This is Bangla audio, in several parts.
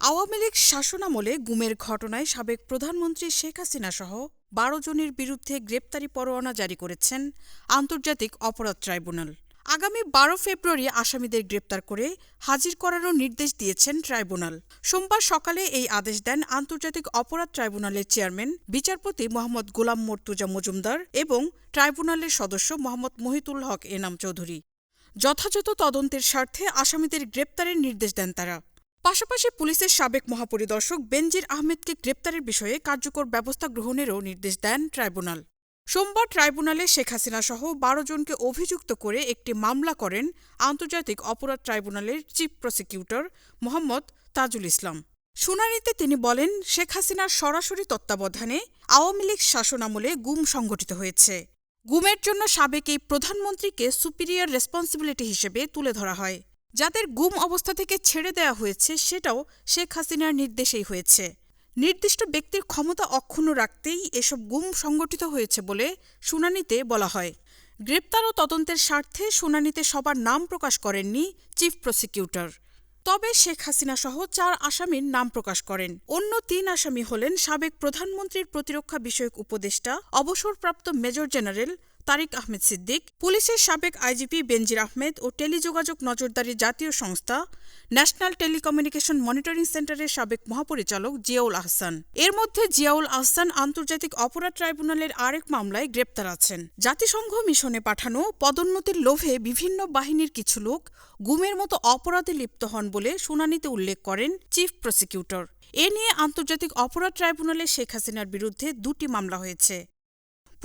আওয়ামী লীগ শাসনামলে গুমের ঘটনায় সাবেক প্রধানমন্ত্রী শেখ হাসিনা সহ বারো জনের বিরুদ্ধে গ্রেপ্তারি পরোয়ানা জারি করেছেন আন্তর্জাতিক অপরাধ ট্রাইব্যুনাল। আগামী বারো ফেব্রুয়ারি আসামিদের গ্রেপ্তার করে হাজির করারও নির্দেশ দিয়েছেন ট্রাইব্যুনাল। সোমবার সকালে এই আদেশ দেন আন্তর্জাতিক অপরাধ ট্রাইব্যুনালের চেয়ারম্যান, বিচারপতি মোহাম্মদ গোলাম মর্তুজা মজুমদার এবং ট্রাইব্যুনালের সদস্য মোহাম্মদ মহিতুল হক এনাম চৌধুরী। যথাযথ তদন্তের স্বার্থে আসামিদের গ্রেপ্তারের নির্দেশ দেন তারা। পাশাপাশি পুলিশের সাবেক মহাপরিদর্শক বেনজির আহমেদকে গ্রেপ্তারের বিষয়ে কার্যকর ব্যবস্থা গ্রহণেরও নির্দেশ দেন ট্রাইব্যুনাল। সোমবার ট্রাইব্যুনালে শেখ হাসিনা সহ বারো জনকে অভিযুক্ত করে একটি মামলা করেন আন্তর্জাতিক অপরাধ ট্রাইব্যুনালের চিফ প্রসিকিউটর মোহাম্মদ তাজুল ইসলাম। শুনানিতে তিনি বলেন, শেখ হাসিনার সরাসরি তত্ত্বাবধানে আওয়ামী লীগ শাসনামলে গুম সংঘটিত হয়েছে। গুমের জন্য সাবেক এই প্রধানমন্ত্রীকে সুপিরিয়র রেসপন্সিবিলিটি হিসেবে তুলে ধরা হয়। যাদের গুম অবস্থা থেকে ছেড়ে দেওয়া হয়েছে, সেটাও শেখ হাসিনার নির্দেশেই হয়েছে। নির্দিষ্ট ব্যক্তির ক্ষমতা অক্ষুণ্ণ রাখতেই এসব গুম সংগঠিত হয়েছে বলে শুনানিতে বলা হয়। গ্রেপ্তার ও তদন্তের স্বার্থে শুনানিতে সবার নাম প্রকাশ করেননি চিফ প্রসিকিউটর। তবে শেখ হাসিনা সহ চার আসামির নাম প্রকাশ করেন। অন্য তিন আসামি হলেন সাবেক প্রধানমন্ত্রীর প্রতিরক্ষা বিষয়ক উপদেষ্টা, অবসরপ্রাপ্ত মেজর জেনারেল তারিক আহমেদ সিদ্দিক, পুলিশের সাবেক আইজিপি বেনজির আহমেদ ও টেলিযোগাযোগ নজরদারি জাতীয় সংস্থা ন্যাশনাল টেলিকমিউনিকেশন মনিটরিং সেন্টারের সাবেক মহাপরিচালক জিয়াউল আহসান। এর মধ্যে জিয়াউল আহসান আন্তর্জাতিক অপরাধ ট্রাইব্যুনালের আরেক মামলায় গ্রেপ্তার আছেন। জাতিসংঘ মিশনে পাঠানো পদোন্নতির লোভে বিভিন্ন বাহিনীর কিছু লোক গুমের মতো অপরাধে লিপ্ত হন বলে শুনানিতে উল্লেখ করেন চিফ প্রসিকিউটর। এ নিয়ে আন্তর্জাতিক অপরাধ ট্রাইব্যুনালে শেখ হাসিনার বিরুদ্ধে দুটি মামলা হয়েছে।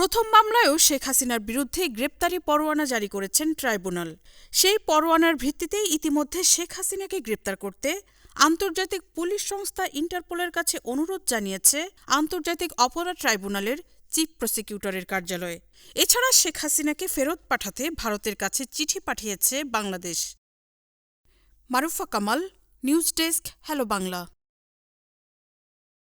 প্রথম মামলায়ও শেখ হাসিনার বিরুদ্ধে গ্রেপ্তারি পরোয়ানা জারি করেছেন ট্রাইব্যুনাল। সেই পরোয়ানার ভিত্তিতেই ইতিমধ্যে শেখ হাসিনাকে গ্রেপ্তার করতে আন্তর্জাতিক পুলিশ সংস্থা ইন্টারপোলের কাছে অনুরোধ জানিয়েছে আন্তর্জাতিক অপরাধ ট্রাইব্যুনালের চিফ প্রসিকিউটরের কার্যালয়ে। এছাড়া শেখ হাসিনাকে ফেরত পাঠাতে ভারতের কাছে চিঠি পাঠিয়েছে Bangladesh. Marufa Kamal, news desk, hello Bangla.